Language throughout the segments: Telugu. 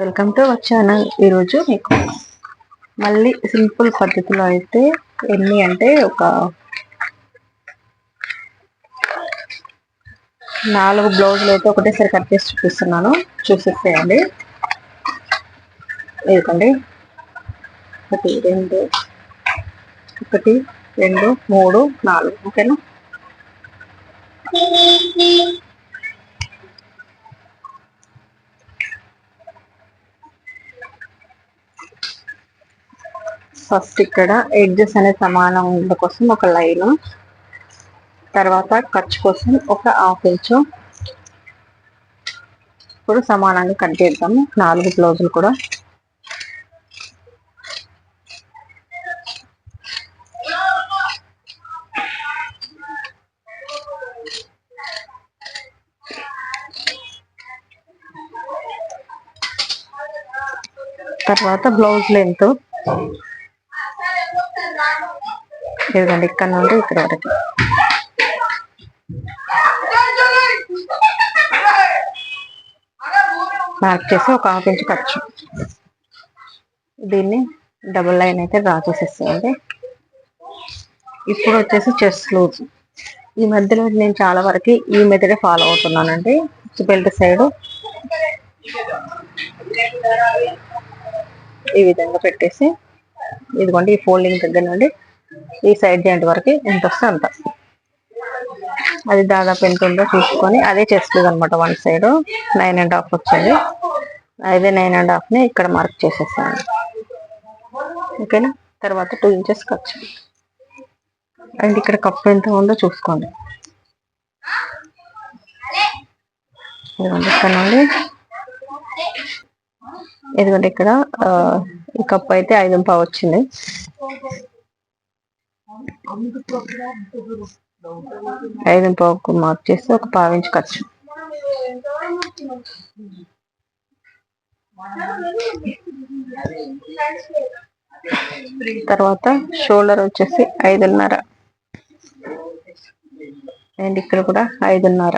Welcome to our channel. ఈరోజు మీకు మళ్ళీ సింపుల్ పద్ధతిలో అయితే ఎన్ని అంటే ఒక నాలుగు బ్లౌజులు అయితే ఒకటేసారి కట్ చేసి చూపిస్తున్నాను. చూసేసేయండి. ఎందుకండి ఒకటి రెండు ఒకటి రెండు మూడు నాలుగు. ఓకేనా? ఫస్ట్ ఇక్కడ ఎడ్జెస్ అనే సమానం ఉండడం కోసం ఒక లైన్. తర్వాత ఖర్చు కోసం ఒక హాఫ్ ఇంచు. ఇప్పుడు సమానంగా కట్ చేద్దాము నాలుగు బ్లౌజులు కూడా. తర్వాత బ్లౌజ్ లెంత్. ఇదిగోండి ఇక్కడ నుండి ఇక్కడ వరకు. మార్క్ చేసి ఒక హాఫ్ ఇంచ్ ఖర్చు. దీన్ని డబుల్ లైన్ అయితే డ్రా చేసేసేయండి. ఇప్పుడు వచ్చేసి చెస్ లూజ్ ఈ మధ్యలో నేను చాలా వరకు ఈ మెథడే ఫాలో అవుతున్నానండి. బెల్ట్ సైడ్ ఈ విధంగా పెట్టేసి ఇదిగోండి ఈ ఫోల్డింగ్ దగ్గర నుండి ఈ సైడ్ జాయింట్ వరకు ఎంత వస్తే అంత. అది దాదాపు ఎంత ఉందో చూసుకొని అదే చేస్తుంది అనమాట one side nine and half వచ్చింది. అదే నైన్ అండ్ హాఫ్ని ఇక్కడ మార్క్ చేసేసాను. ఓకేనా తర్వాత టూ ఇంచెస్ ఖర్చు అండ్ ఇక్కడ కప్పు ఎంత ఉందో చూసుకోండి. ఇదిగోండి ఇక్కడ నుండి. ఇక్కడ ఈ కప్పు అయితే ఐదు పావు వచ్చింది. ఐదు పావుకు మార్క్ చేసి ఒక పావించి ఖర్చు. తర్వాత షోల్డర్ వచ్చేసి ఐదున్నర. అండ్ ఇక్కడ కూడా ఐదున్నర.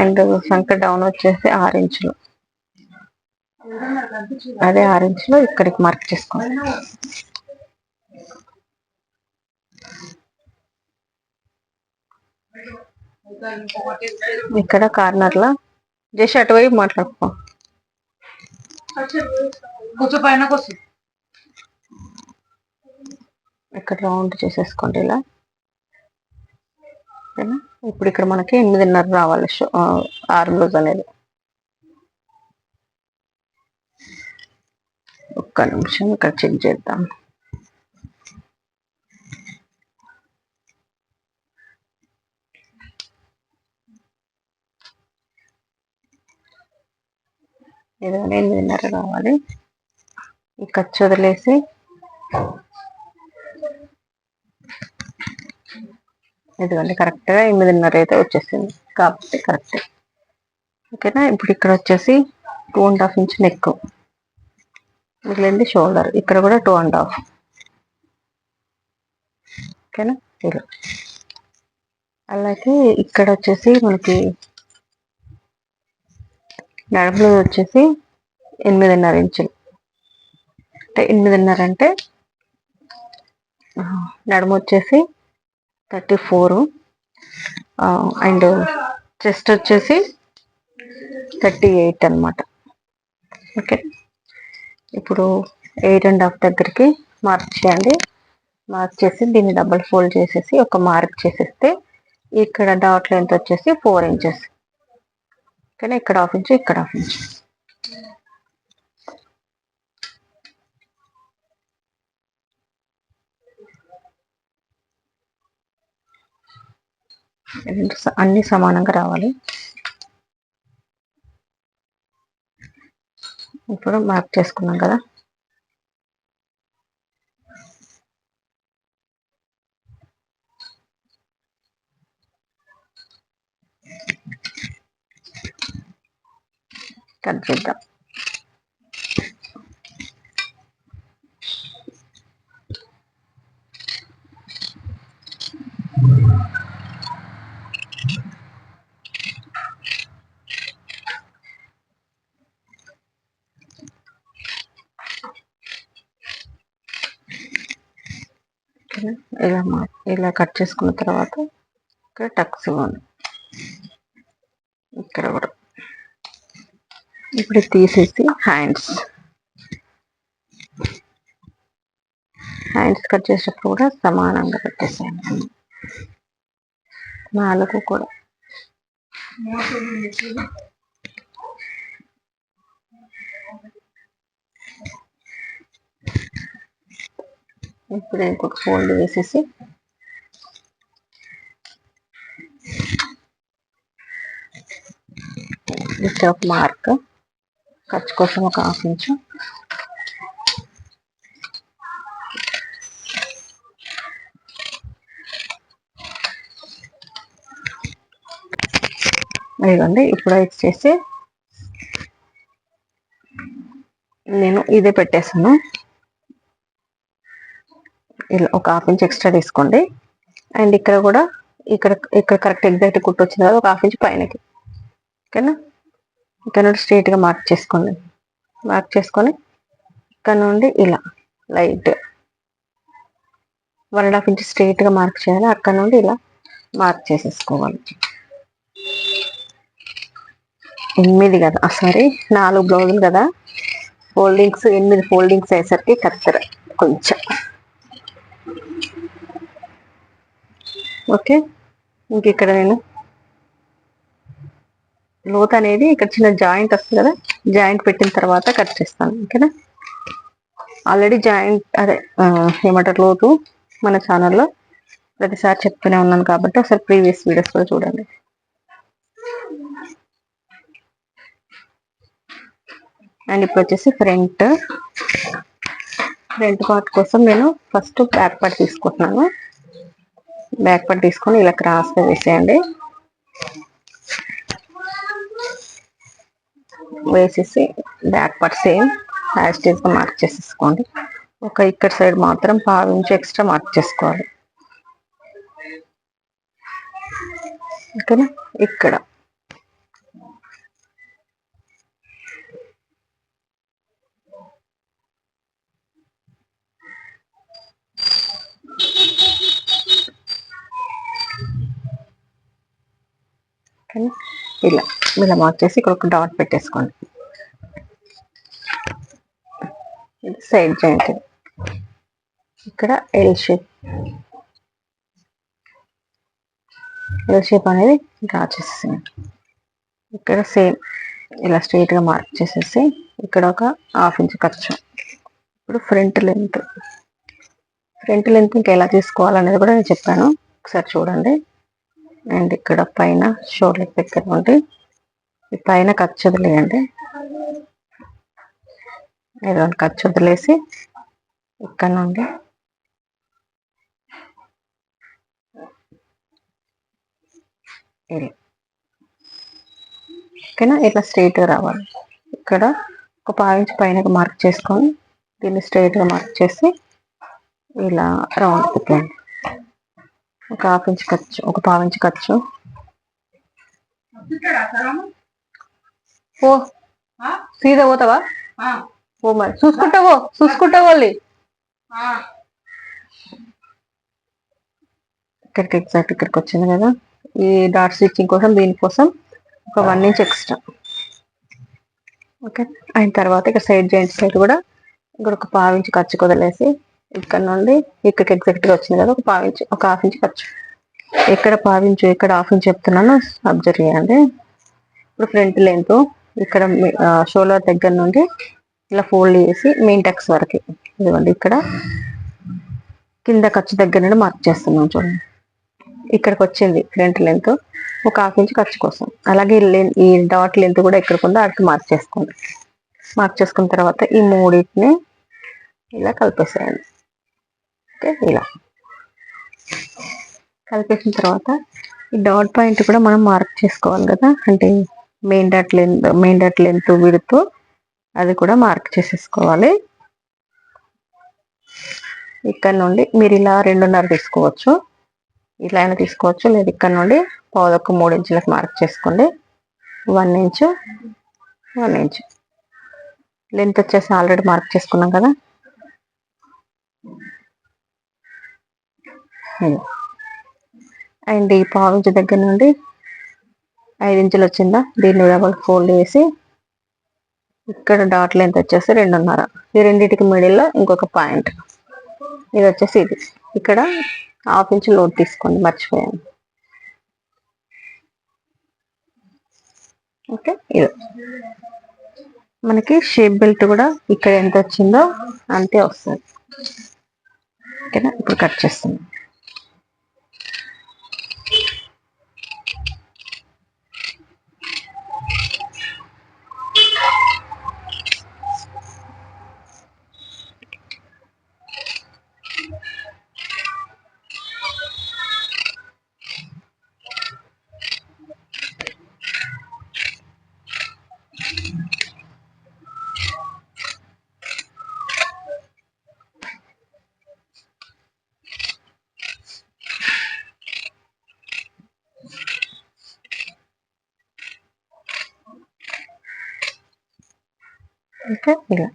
అండ్ సంక డౌన్ వచ్చేసి ఆరు ఇంచులు. అదే ఆరు ఇంచులు ఇక్కడికి మార్క్ చేసుకోండి ఇక్కడ కార్నర్లో జస్ట్ అటువైపు మాట్లాడుకో. ఇక్కడ రౌండ్ చేసేసుకోండి ఇలా. ఇప్పుడు ఇక్కడ మనకి ఎనిమిదిన్నర రావాలి ఆరు బ్లౌజ్ అనేది. ఒక్క నిమిషం ఇక్కడ చెక్ చేద్దాం. ఇదిగోండి ఎనిమిదిన్నర కావాలి. ఈ ఖర్చు వదిలేసి. ఇదిగోండి కరెక్ట్గా ఎనిమిదిన్నర అయితే వచ్చేసింది. కాబట్టి కరెక్ట్. ఓకేనా? ఇప్పుడు ఇక్కడ వచ్చేసి two and half inch neck. మిగిలింది షోల్డర్. ఇక్కడ కూడా టూ అండ్ హాఫ్. ఓకేనా? ఇలా. అలాగే ఇక్కడ వచ్చేసి మనకి నడుములో వచ్చేసి ఎనిమిదిన్నర ఇంచులు. అంటే ఎనిమిదిన్నర అంటే నడుము వచ్చేసి థర్టీ ఫోరు అండ్ చెస్ట్ వచ్చేసి థర్టీ ఎయిట్ అనమాట ఓకే. ఇప్పుడు ఎయిట్ అండ్ హాఫ్ దగ్గరికి మార్క్ చేయండి. మార్క్ చేసి దీన్ని డబుల్ ఫోల్డ్ చేసేసి ఒక మార్క్ చేసేస్తే ఇక్కడ డాట్ లెంత్ వచ్చేసి ఫోర్ ఇంచెస్. కానీ ఇక్కడ ఆఫ్ ఇంచు ఇక్కడ ఆఫ్ ఇంచు అన్ని సమానంగా రావాలి. ఇప్పుడు మార్క్ చేసుకున్నాం కదా. కట్ చేద్దాం ఇలా ఇలా కట్ చేసుకున్న తర్వాత ఇక్కడ టక్స్ ఇవ్వండి. ఇక్కడ కూడా. ఇప్పుడు తీసేసి హ్యాండ్స్ హ్యాండ్స్ కట్ చేసేటప్పుడు కూడా సమానంగా పెట్టేసాను నాలుగు కూడా. ఇప్పుడు ఇంకొక ఫోల్డ్ వేసేసి ఇక్కడ ఒక మార్క్ ఖర్చు కోసం ఒక హాఫ్ ఇంచు. ఇదిగోండి ఇప్పుడు వచ్చేసి నేను ఇదే పెట్టేసాను ఇలా ఒక హాఫ్ ఇంచ్ ఎక్స్ట్రా తీసుకోండి. అండ్ ఇక్కడ కూడా ఇక్కడ ఇక్కడ కరెక్ట్ ఎగ్జాక్ట్ కుట్టు వచ్చింది కదా ఒక హాఫ్ ఇంచ్ పైనకి. ఓకేనా? ఇక్కడ నుండి స్ట్రైట్గా మార్క్ చేసుకోండి. మార్క్ చేసుకొని ఇక్కడ నుండి ఇలా light one and half inch స్ట్రైట్గా మార్క్ చేయాలి. అక్కడ నుండి ఇలా మార్క్ చేసేసుకోవాలి. ఎనిమిది కదా? సారీ నాలుగు బ్లౌజులు కదా? ఫోల్డింగ్స్ ఎనిమిది ఫోల్డింగ్స్ అయ్యేసరికి కత్తెర కొంచెం. ఓకే ఇంక ఇక్కడ నేను లోత్ అనేది ఇక్కడ చిన్న జాయింట్ వస్తుంది కదా జాయింట్ పెట్టిన తర్వాత కట్ చేస్తాను ఓకేనా? ఆల్రెడీ జాయింట్ అదే ఏమంటారు లోతు మన ఛానల్లో ప్రతిసారి చెప్తూనే ఉన్నాను కాబట్టి ఒకసారి ప్రీవియస్ వీడియోస్ కూడా చూడండి. అండ్ ఇప్పుడు వచ్చేసి ఫ్రంట్. ఫ్రంట్ పార్ట్ కోసం నేను ఫస్ట్ బ్యాక్ పార్ట్ తీసుకుంటున్నాను. బ్యాక్ పార్ట్ తీసుకొని ఇలా క్రాస్గా వేసేయండి. వేసేసి బ్యాక్ పార్ట్ సేమ్ యాస్టేజ్గా మార్క్ చేసేసుకోండి. ఒక ఇక్కడ సైడ్ మాత్రం పావించి ఎక్స్ట్రా మార్క్ చేసుకోవాలి. ఓకేనా? ఇక్కడ. ఇలా ఇలా మార్క్ చేసి ఇక్కడ ఒక డాట్ పెట్టేసుకోండి. ఇది సైడ్ జాయింట్ ఇక్కడ ఎల్ షేప్ ఎల్ షేప్ అనేది డ్రా చేసేసి ఇక్కడ సేమ్ ఇలా స్ట్రైట్గా మార్క్ చేసేసి ఇక్కడ ఒక హాఫ్ ఇంచ్ ఖర్చు. ఇప్పుడు ఫ్రంట్ లెంత్ ఫ్రంట్ లెంత్ ఇంకా ఎలా తీసుకోవాలనేది కూడా నేను చెప్పాను. ఒకసారి చూడండి. అండ్ ఇక్కడ పైన షోల్డర్ దగ్గర ఉండి ఈ పైన ఖర్చు వదిలేయండి ఏదో ఖర్చు వదిలేసి ఇక్కడ నుండి ఓకేనా? ఇట్లా స్ట్రైట్గా రావాలి. ఇక్కడ ఒక పావించి పైన మార్క్ చేసుకొని దీన్ని స్ట్రైట్గా మార్క్ చేసి ఇలా రౌండ్ తిప్పండి. ఒక హాఫ్ ఇంచ్ ఖర్చు ఒక పావు ఇంచ్ ఖర్చు ఓ సీదా పోతావా? ఓ మరి. చూసుకుంటావో చూసుకుంటావో ఇక్కడికి ఎగ్జాక్ట్ ఇక్కడికి వచ్చింది కదా. ఈ డాట్ స్టిచ్చింగ్ కోసం దీనికోసం ఒక వన్ ఇంచ్ ఎక్స్ట్రా ఓకే అయిన తర్వాత ఇక్కడ సైడ్ జాయింట్ సైడ్ కూడా ఇక్కడ ఒక పావు ఇంచ్ ఖర్చు కుదలేసి ఇక్కడ నుండి ఇక్కడికి ఎగ్జాక్ట్గా వచ్చింది కదా ఒక పావించి ఒక హాఫ్ ఇంచ్ ఖర్చు. ఎక్కడ పావించు ఎక్కడ హాఫ్ ఇంచ్ చెప్తున్నానో అబ్జర్వ్ చేయండి. ఇప్పుడు ఫ్రంట్ లెంత్ ఇక్కడ షోల్డర్ దగ్గర నుండి ఇలా ఫోల్డ్ చేసి మెయిన్ టెక్స్ వరకు. ఇదిగోండి ఇక్కడ. కింద ఖర్చు దగ్గర నుండి మార్క్ చేస్తున్నాం చూడండి. ఇక్కడికి వచ్చింది ఫ్రంట్ లెంత్ ఒక హాఫ్ ఇంచ్ ఖర్చు కోసం. అలాగే ఈ డాట్ లెంత్ కూడా ఎక్కడికి ఉందో అక్కడికి మార్క్ చేసుకోండి. మార్క్ చేసుకున్న తర్వాత ఈ మూడింటిని ఇలా కలిపేసేయండి. అయితే ఇలా. కలిపేసిన తర్వాత ఈ డాట్ పాయింట్ కూడా మనం మార్క్ చేసుకోవాలి కదా. అంటే main dot length main dot length విడుతూ అది కూడా మార్క్ చేసేసుకోవాలి. ఇక్కడ నుండి మీరు ఇలా రెండున్నర తీసుకోవచ్చు. ఇలా అయినా తీసుకోవచ్చు. లేదు ఇక్కడ నుండి పౌదొక్క మూడు ఇంచులకు మార్క్ చేసుకోండి. One inch one inch. Length వచ్చేసి ఆల్రెడీ మార్క్ చేసుకున్నాం కదా. అండ్ ఈ పావు ఇంచు దగ్గర నుండి ఐదు ఇంచులు వచ్చిందా? దీన్ని డబల్ ఫోల్డ్ చేసి ఇక్కడ డాట్ లెంత్ వచ్చేసి రెండున్నర. ఈ రెండింటికి మిడిల్లో ఇంకొక పాయింట్. ఇది వచ్చేసి ఇది. ఇక్కడ హాఫ్ ఇంచ్ లోడ్ తీసుకోండి మర్చిపోయాను. ఓకే ఇది. మనకి షేప్ బెల్ట్ కూడా ఇక్కడ ఎంత వచ్చిందో అంతే వస్తుంది. ఓకేనా? ఇప్పుడు కట్ చేస్తుంది ఓకే ఇలా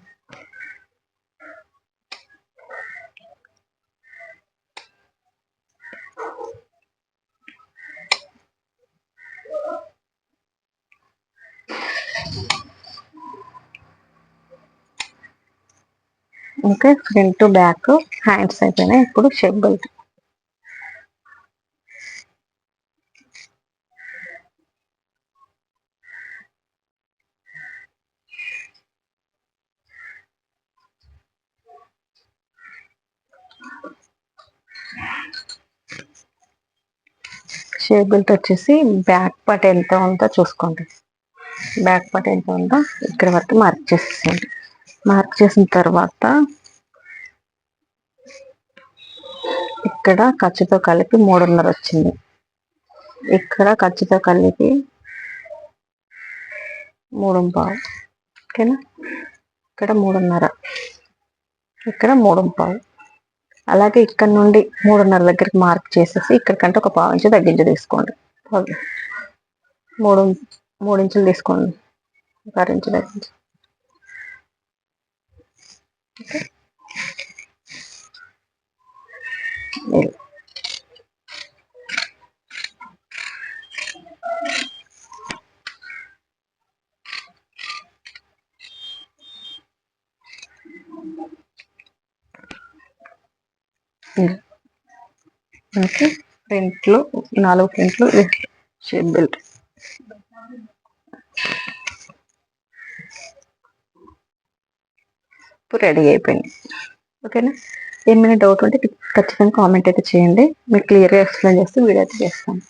ఓకే ఫ్రంట్ బ్యాక్ హ్యాండ్స్ అయిపోయినాయి ఇప్పుడు షేప్ బెల్ట్ షేప్ బెల్ట్ వచ్చేసి బ్యాక్ పార్ట్ ఎంత ఉందో చూసుకోండి. బ్యాక్ పార్ట్ ఎంత ఉందో ఇక్కడ వరకు మార్క్ చేసేసేయండి. మార్క్ చేసిన తర్వాత ఇక్కడ ఖర్చుతో కలిపి మూడున్నర వచ్చింది. ఇక్కడ ఖర్చుతో కలిపి మూడు పావు. ఓకేనా? ఇక్కడ మూడున్నర. ఇక్కడ మూడు పావు. అలాగే ఇక్కడ నుండి మూడున్నర దగ్గరికి మార్క్ చేసేసి ఇక్కడ కంటే ఒక పావు ఇంచు తగ్గించి తీసుకోండి. మూడు మూడు ఇంచులు తీసుకోండి. ఒక అర ఇంచు తగ్గించి. ఓకే. మనకి ప్రింట్లు నాలుగు ప్రింట్లు షేప్ బెల్ట్. ఇప్పుడు రెడీ అయిపోయింది. ఓకేనా? ఏమైనా డౌట్ ఉంటే ఖచ్చితంగా కామెంట్ అయితే చేయండి. మీకు క్లియర్గా ఎక్స్ప్లెయిన్ చేస్తే వీడియో అయితే చేస్తాను.